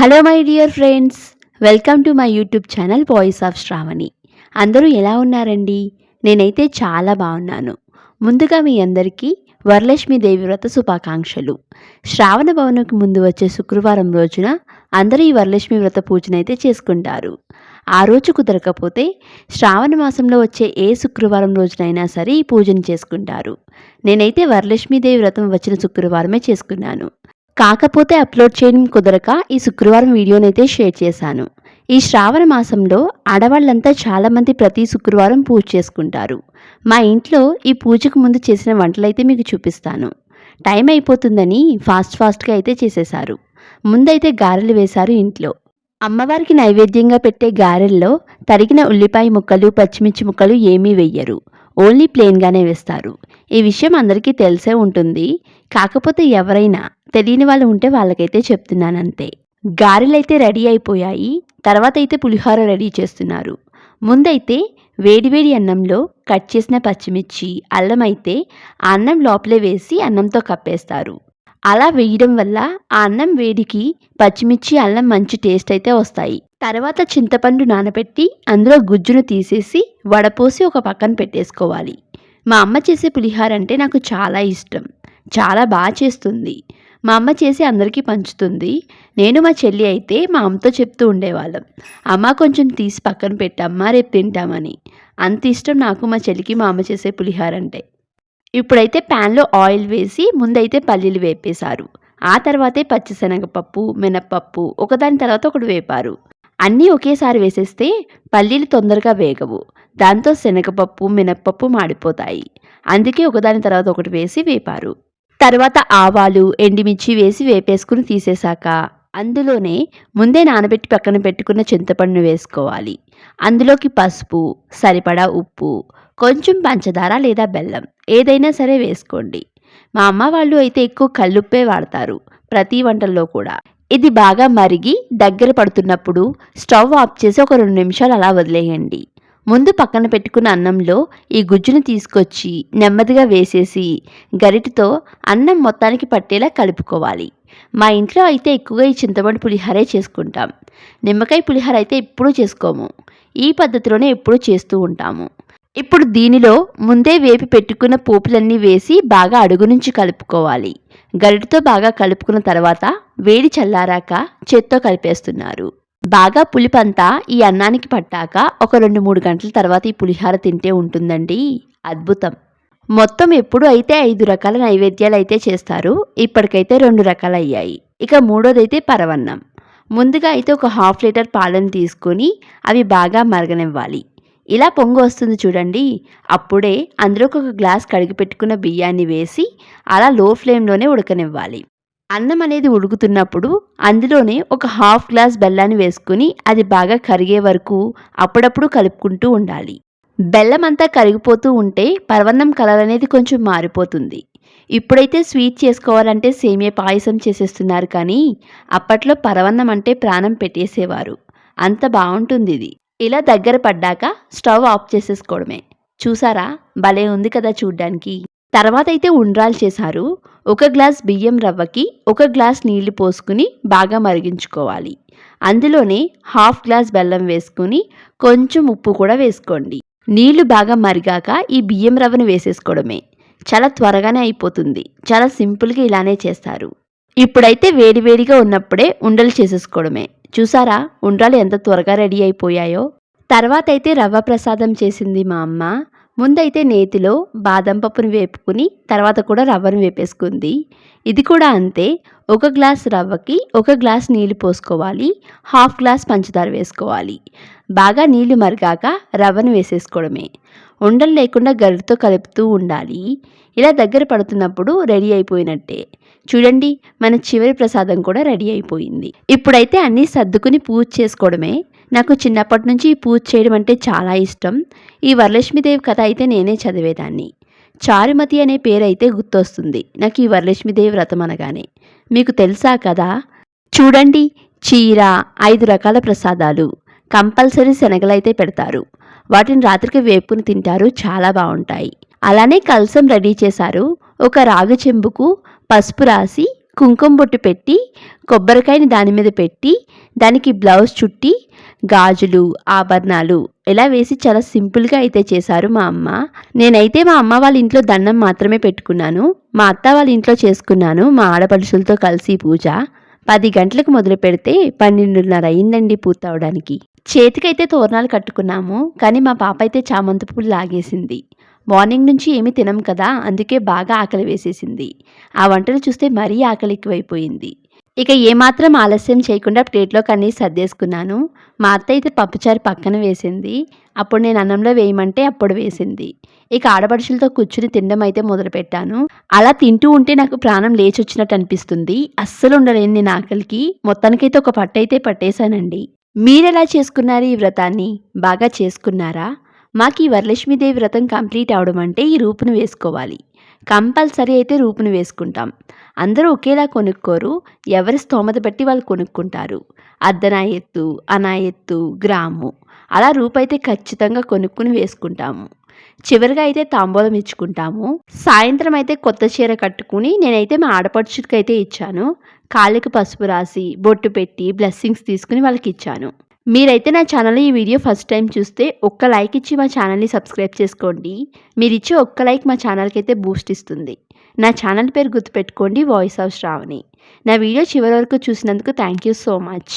Hello my dear friends welcome to my YouTube channel voice of Shravani అందరూ ఎలా ఉన్నారండి? నేనైతే చాలా బాగున్నాను. ముందుగా మీ అందరికీ వరలక్ష్మి దేవి వ్రత శుభాకాంక్షలు. శ్రావణ భవనంకి ముందు వచ్చే శుక్రవారం రోజున అందరూ ఈ వరలక్ష్మి వ్రత పూజనైతే చేసుకుంటారు. ఆ రోజు కుదరకపోతే శ్రావణ మాసంలో వచ్చే ఏ శుక్రవారం రోజునైనా సరే ఈ పూజను చేసుకుంటారు. నేనైతే వరలక్ష్మీదేవి వ్రతం వచ్చిన శుక్రవారమే చేసుకున్నాను. కాకపోతే అప్లోడ్ చేయడం కుదరక ఈ శుక్రవారం వీడియోనైతే షేర్ చేశాను. ఈ శ్రావణ మాసంలో ఆడవాళ్ళంతా చాలామంది ప్రతి శుక్రవారం పూజ చేసుకుంటారు. మా ఇంట్లో ఈ పూజకు ముందు చేసిన వంటలైతే మీకు చూపిస్తాను. టైం అయిపోతుందని ఫాస్ట్ ఫాస్ట్గా అయితే చేసేశారు. ముందైతే గారెలు వేశారు ఇంట్లో. అమ్మవారికి నైవేద్యంగా పెట్టే గారెల్లో తరిగిన ఉల్లిపాయ ముక్కలు పచ్చిమిర్చి ముక్కలు ఏమీ వెయ్యరు. ఓన్లీ ప్లెయిన్గానే వేస్తారు. ఈ విషయం అందరికీ తెలిసే ఉంటుంది. కాకపోతే ఎవరైనా తెలియని వాళ్ళు ఉంటే వాళ్ళకైతే చెప్తున్నాను అంతే గారెలైతే రెడీ అయిపోయాయి తర్వాత అయితే పులిహోర రెడీ చేస్తున్నారు. ముందైతే వేడివేడి అన్నంలో కట్ చేసిన పచ్చిమిర్చి అల్లం అయితే ఆ అన్నం లోపలే వేసి అన్నంతో కప్పేస్తారు. అలా వేయడం వల్ల ఆ అన్నం వేడికి పచ్చిమిర్చి అల్లం మంచి టేస్ట్ అయితే వస్తాయి. తర్వాత చింతపండు నానబెట్టి అందులో గుజ్జును తీసేసి వడపోసి ఒక పక్కన పెట్టేసుకోవాలి. మా అమ్మ చేసే పులిహార అంటే నాకు చాలా ఇష్టం. చాలా బాగా చేస్తుంది. మా అమ్మ చేసి అందరికీ పంచుతుంది. నేను మా చెల్లి అయితే మా అమ్మతో చెప్తూ ఉండేవాళ్ళం. అమ్మ కొంచెం తీసి పక్కన పెట్టమ్మా రేపు తింటామని. అంత ఇష్టం నాకు మా చెల్లికి మా అమ్మ చేసే పులిహార అంటే ఇప్పుడైతే ప్యాన్లో ఆయిల్ వేసి ముందైతే పల్లీలు వేపేశారు. ఆ తర్వాతే పచ్చిశనగపప్పు మినప్పప్పు ఒకదాని తర్వాత ఒకటి వేపారు. అన్నీ ఒకేసారి వేసేస్తే పల్లీలు తొందరగా వేగవు. దాంతో శనగపప్పు మినప్పప్పు మాడిపోతాయి. అందుకే ఒకదాని తర్వాత ఒకటి వేసి వేపారు. తర్వాత ఆవాలు ఎండిమిర్చి వేసి వేపేసుకుని తీసేశాక అందులోనే ముందే నానబెట్టి పక్కన పెట్టుకున్న చింతపండును వేసుకోవాలి. అందులోకి పసుపు సరిపడా ఉప్పు కొంచెం పంచదార లేదా బెల్లం ఏదైనా సరే వేసుకోండి. మా అమ్మ వాళ్ళు అయితే ఎక్కువ కల్లుప్పే వాడతారు ప్రతి వంటల్లో కూడా. ఇది బాగా మరిగి దగ్గర పడుతున్నప్పుడు స్టవ్ ఆఫ్ చేసి ఒక రెండు నిమిషాలు అలా వదిలేయండి. ముందు పక్కన పెట్టుకున్న అన్నంలో ఈ గుజ్జును తీసుకొచ్చి నెమ్మదిగా వేసేసి గరిటతో అన్నం మొత్తానికి పట్టేలా కలుపుకోవాలి. మా ఇంట్లో అయితే ఎక్కువగా ఈ చింతపండు పులిహారే చేసుకుంటాం. నిమ్మకాయ పులిహోర అయితే ఎప్పుడూ చేసుకోము. ఈ పద్ధతిలోనే ఎప్పుడూ చేస్తూ ఉంటాము. ఇప్పుడు దీనిలో ముందే వేపి పెట్టుకున్న పోపులన్నీ వేసి బాగా అడుగు నుంచి కలుపుకోవాలి. గరిటతో బాగా కలుపుకున్న తర్వాత వేడి చల్లారాక చేత్తో కలిపేస్తున్నారు. బాగా పులిపంతా ఈ అన్నానికి పట్టాక ఒక రెండు మూడు గంటల తర్వాత ఈ పులిహార తింటే ఉంటుందండి. అద్భుతం. మొత్తం ఎప్పుడు అయితే ఐదు రకాల నైవేద్యాలు అయితే చేస్తారు ఇప్పటికైతే రెండు రకాలు అయ్యాయి ఇక మూడోదైతే పరవన్నం. ముందుగా అయితే ఒక హాఫ్ లీటర్ పాలను తీసుకొని అవి బాగా మరగనివ్వాలి. ఇలా పొంగు వస్తుంది చూడండి. అప్పుడే అందులోకి ఒక గ్లాస్ కడిగి పెట్టుకున్న బియ్యాన్ని వేసి అలా లో ఫ్లేమ్లోనే ఉడకనివ్వాలి. అన్నం అనేది ఉడుకుతున్నప్పుడు అందులోనే ఒక హాఫ్ గ్లాస్ బెల్లాన్ని వేసుకుని అది బాగా కరిగే వరకు అప్పుడప్పుడు కలుపుకుంటూ ఉండాలి. బెల్లం అంతా కరిగిపోతూ ఉంటే పరవన్నం కలర్ అనేది కొంచెం మారిపోతుంది. ఇప్పుడైతే స్వీట్ చేసుకోవాలంటే సేమియా పాయసం చేసేస్తున్నారు కానీ అప్పట్లో పరవన్నం అంటే ప్రాణం పెట్టేసేవారు. అంత బాగుంటుంది ఇది. ఇలా దగ్గర పడ్డాక స్టవ్ ఆఫ్ చేసేసుకోవడమే. చూసారా? భలే ఉంది కదా చూడ్డానికి. తర్వాత అయితే ఉండ్రాలు చేశారు. ఒక గ్లాస్ బియ్యం రవ్వకి ఒక గ్లాస్ నీళ్ళు పోసుకుని బాగా మరిగించుకోవాలి. అందులోనే హాఫ్ గ్లాస్ బెల్లం వేసుకుని కొంచెం ఉప్పు కూడా వేసుకోండి. నీళ్ళు బాగా మరిగాక ఈ బియ్యం రవ్వను వేసేసుకోవడమే. చాలా త్వరగానే అయిపోతుంది. చాలా సింపుల్గా ఇలానే చేస్తారు. ఇప్పుడైతే వేడివేడిగా ఉన్నప్పుడే ఉండలు చేసేసుకోవడమే. చూసారా? ఉండ్రాలు ఎంత త్వరగా రెడీ అయిపోయాయో. తర్వాత అయితే రవ్వ ప్రసాదం చేసింది మా అమ్మ. ముందైతే నేతిలో బాదం పప్పుని వేపుకుని తర్వాత కూడా రవ్వను వేపేసుకుంది. ఇది కూడా అంతే. ఒక గ్లాస్ రవ్వకి ఒక గ్లాస్ నీళ్ళు పోసుకోవాలి. హాఫ్ గ్లాస్ పంచదార వేసుకోవాలి. బాగా నీళ్ళు మరిగాక రవ్వను వేసేసుకోవడమే. ఉండలు లేకుండా గరిటతో కలుపుతూ ఉండాలి. ఇలా దగ్గర పడుతున్నప్పుడు రెడీ అయిపోయినట్టే. చూడండి మన చివరి ప్రసాదం కూడా రెడీ అయిపోయింది. ఇప్పుడైతే అన్నీ సర్దుకుని పూజ చేసుకోవడమే. నాకు చిన్నప్పటి నుంచి పూజ చేయడం అంటే చాలా ఇష్టం. ఈ వరలక్ష్మీదేవి కథ అయితే నేనే చదివేదాన్ని. చారుమతి అనే పేరు అయితే గుర్తొస్తుంది. నాకు ఈ వరలక్ష్మీదేవి వ్రతం అనగానే. మీకు తెలుసా కదా చూడండి చీర ఐదు రకాల ప్రసాదాలు. కంపల్సరీ శనగలైతే పెడతారు. వాటిని రాత్రికి వేపుకుని తింటారు. చాలా బాగుంటాయి. అలానే కలసం రెడీ చేశారు. ఒక రాగి చెంబుకు పసుపు రాసి కుంకుమ బొట్టు పెట్టి కొబ్బరికాయని దాని మీద పెట్టి దానికి బ్లౌజ్ చుట్టి గాజులు ఆభరణాలు ఇలా వేసి చాలా సింపుల్గా అయితే చేశారు మా అమ్మ. నేనైతే మా అమ్మ వాళ్ళ ఇంట్లో దండం మాత్రమే పెట్టుకున్నాను. మా అత్త వాళ్ళ ఇంట్లో చేసుకున్నాను మా ఆడపడుషులతో కలిసి పూజ. పది గంటలకు మొదలు పెడితే పన్నెండున్నర అయిందండి పూర్తవడానికి చేతికైతే తోరణాలు కట్టుకున్నాము కానీ మా పాప అయితే చామంతి పూలు లాగేసింది. మార్నింగ్ నుంచి ఏమీ తినం కదా అందుకే బాగా ఆకలి వేసేసింది. ఆ వంటలు చూస్తే మరీ ఆకలి ఎక్కువైపోయింది. ఇక ఏమాత్రం ఆలస్యం చేయకుండా ప్లేట్లో కన్నీ సర్దేసుకున్నాను. మా అత్త అయితే పప్పుచారు పక్కన వేసింది. అప్పుడు నేను అన్నంలో వేయమంటే అప్పుడు వేసింది. ఇక ఆడపడుచులతో కూర్చుని తినడం అయితే మొదలుపెట్టాను. అలా తింటూ ఉంటే నాకు ప్రాణం లేచొచ్చినట్టు అనిపిస్తుంది. అస్సలు ఉండలేను నేను ఆకలికి. మొత్తానికైతే ఒక పట్టయితే పట్టేశానండి. మీరెలా చేసుకున్నారు ఈ వ్రతాన్ని? బాగా చేసుకున్నారా? మాకు ఈ వరలక్ష్మీదేవి వ్రతం కంప్లీట్ అవడం అంటే ఈ రూపును వేసుకోవాలి. కంపల్సరీ అయితే రూపును వేసుకుంటాం. అందరూ ఒకేలా కొనుక్కోరు ఎవరి స్తోమత బట్టి వాళ్ళు కొనుక్కుంటారు. అర్ధనా ఎత్తు అనా ఎత్తు గ్రాము అలా రూపైతే ఖచ్చితంగా కొనుక్కుని వేసుకుంటాము. చివరిగా అయితే తాంబూలం ఇచ్చుకుంటాము. సాయంత్రం అయితే కొత్త చీర కట్టుకుని నేనైతే మా ఆడపడుచుకైతే అయితే ఇచ్చాను. కాళ్ళకి పసుపు రాసి బొట్టు పెట్టి బ్లెస్సింగ్స్ తీసుకుని వాళ్ళకి ఇచ్చాను. మీరైతే నా ఛానల్లో ఈ వీడియో ఫస్ట్ టైం చూస్తే ఒక్క లైక్ ఇచ్చి మా ఛానల్ని సబ్స్క్రైబ్ చేసుకోండి. మీరు ఇచ్చే ఒక్క లైక్ మా ఛానల్కి అయితే బూస్ట్ ఇస్తుంది. నా ఛానల్ పేరు గుర్తుపెట్టుకోండి వాయిస్ ఆఫ్ శ్రావణి. నా వీడియో చివరి వరకు చూసినందుకు థ్యాంక్ యూ సో మచ్.